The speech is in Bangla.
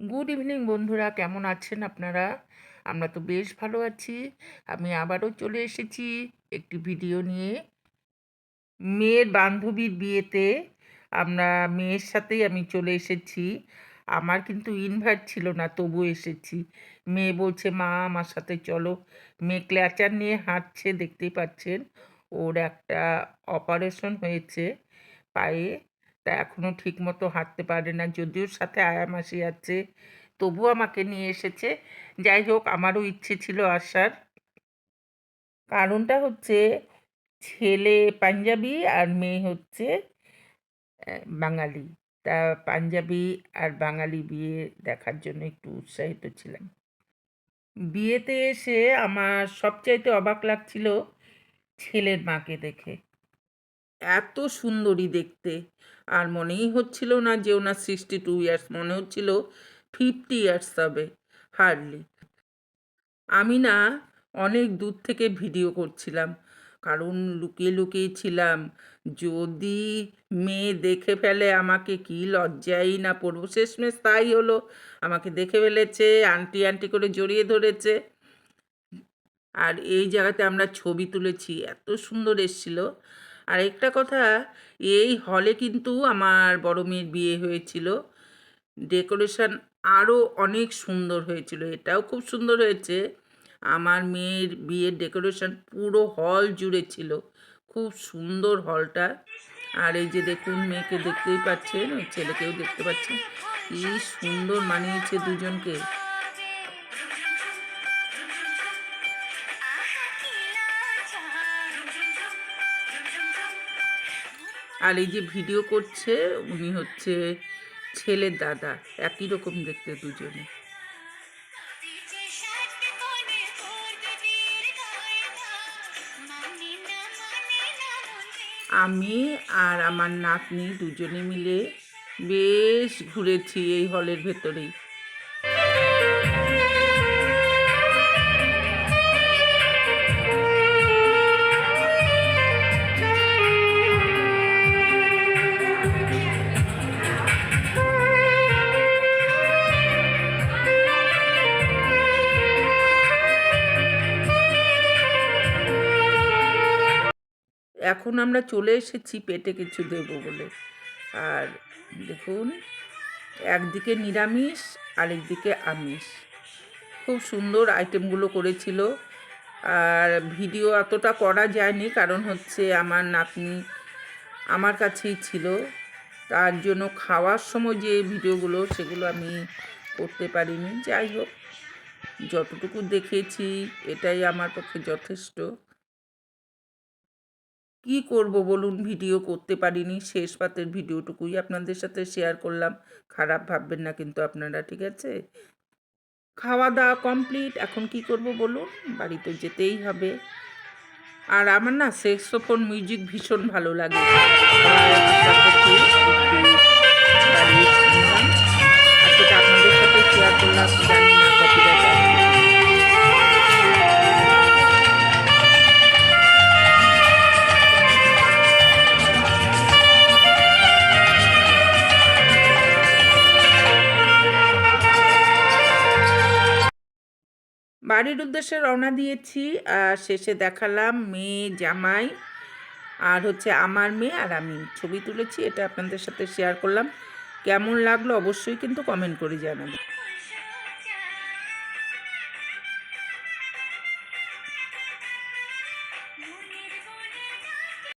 গুড ইভিনিং বন্ধুরা। কেমন আছেন আপনারা? আমরা তো বেশ ভালো আছি। আমি আবারও চলে এসেছি একটি ভিডিও নিয়ে। মেয়ের বান্ধবীর বিয়েতে আমরা, মেয়ের সাথেই আমি চলে এসেছি। আমার কিন্তু ইনভাইট ছিল না তবু এসেছি। মেয়ে বলছে, মা, আমার সাথে চলো। মেয়ে ক্ল্যাচার নিয়ে হাঁটছে, দেখতেই পাচ্ছেন। ওর একটা অপারেশন হয়েছে পায়ে। তা এখনও ঠিকমতো হাঁটতে পারে না। যদিও সাথে আয়া মাসি আছে, তবু আমাকে নিয়ে এসেছে। যাই হোক, আমারও ইচ্ছে ছিল আসার। কারণটা হচ্ছে, ছেলে পাঞ্জাবি আর মেয়ে হচ্ছে বাঙালি। তা পাঞ্জাবি আর বাঙালি বিয়ে দেখার জন্য একটু উৎসাহিত ছিলাম। বিয়েতে এসে আমার সবচাইতে অবাক লাগছিল ছেলের মাকে দেখে। এত সুন্দরী দেখতে। আর মনেই হচ্ছিল না যে ওনার সিক্সটি টু ইয়ার্স মনে হচ্ছিল ফিফটি ইয়ার্স হবে হার্ডলি আমি না অনেক দূর থেকে ভিডিও করছিলাম, কারণ লুকিয়ে লুকিয়ে ছিলাম, যদি মেয়ে দেখে ফেলে আমাকে কি লজ্জাই না পড়ব, শেষমেশ তাই হলো, আমাকে দেখে ফেলেছে, আন্টি আন্টি করে জড়িয়ে ধরেছে। আর এই জায়গাতে আমরা ছবি তুলেছি, এত সুন্দর এসছিল আর একটা কথা, এই হলে কিন্তু আমার বড় মেয়ের বিয়ে হয়েছিল। ডেকোরেশন আরও অনেক সুন্দর হয়েছিল, এটাও খুব সুন্দর হয়েছে। আমার মেয়ের বিয়ের ডেকোরেশন পুরো হল জুড়ে ছিল, খুব সুন্দর হলটা। আর এই যে দেখুন, মেয়েকে দেখতেই পাচ্ছেন ওই ছেলেকেও দেখতে পাচ্ছেন, কি সুন্দর মানিয়েছে দুজনকে। আর এই যে ভিডিও করছে, উনি হচ্ছে ছেলের দাদা, একই রকম দেখতে দুজনে। আমি আর আমার নাতনি দুজনে মিলে বেশ ঘুরেছি এই হলের ভেতরেই। এখন আমরা চলে এসেছি পেটে কিছু দেবো বলে। আর দেখুন, একদিকে নিরামিষ, আরেকদিকে আমিষ। খুব সুন্দর আইটেমগুলো করেছিল। আর ভিডিও অতটা করা যায়নি, কারণ হচ্ছে আমার নাতনি আমার কাছেই ছিল। তার জন্য খাওয়ার সময় যে ভিডিওগুলো, সেগুলো আমি করতে পারিনি। যাই হোক, যতটুকু দেখেছি, এটাই আমার পক্ষে যথেষ্ট। কি করব বলুন? ভিডিও করতে পারিনি। শেষ পাতের ভিডিওটুকুই আপনাদের সাথে শেয়ার করলাম। খারাপ ভাববেন না কিন্তু আপনারা, ঠিক আছে? খাওয়া দাওয়া কমপ্লিট এখন কি করব বলুন? বাড়িতে যেতেই হবে। আর আমার না সেক্সোফোন মিউজিক ভীষণ ভালো লাগে। আপনাদের সাথে শেয়ার করলাম। বাড়ির উদ্দেশ্যে রওনা দিয়েছি, আর শেষে দেখালাম মেয়ে জামাই, আর হচ্ছে আমার মেয়ে আর আমি। ছবি তুলেছি, এটা আপনাদের সাথে শেয়ার করলাম। কেমন লাগল অবশ্যই কিন্তু কমেন্ট করে জানাবেন।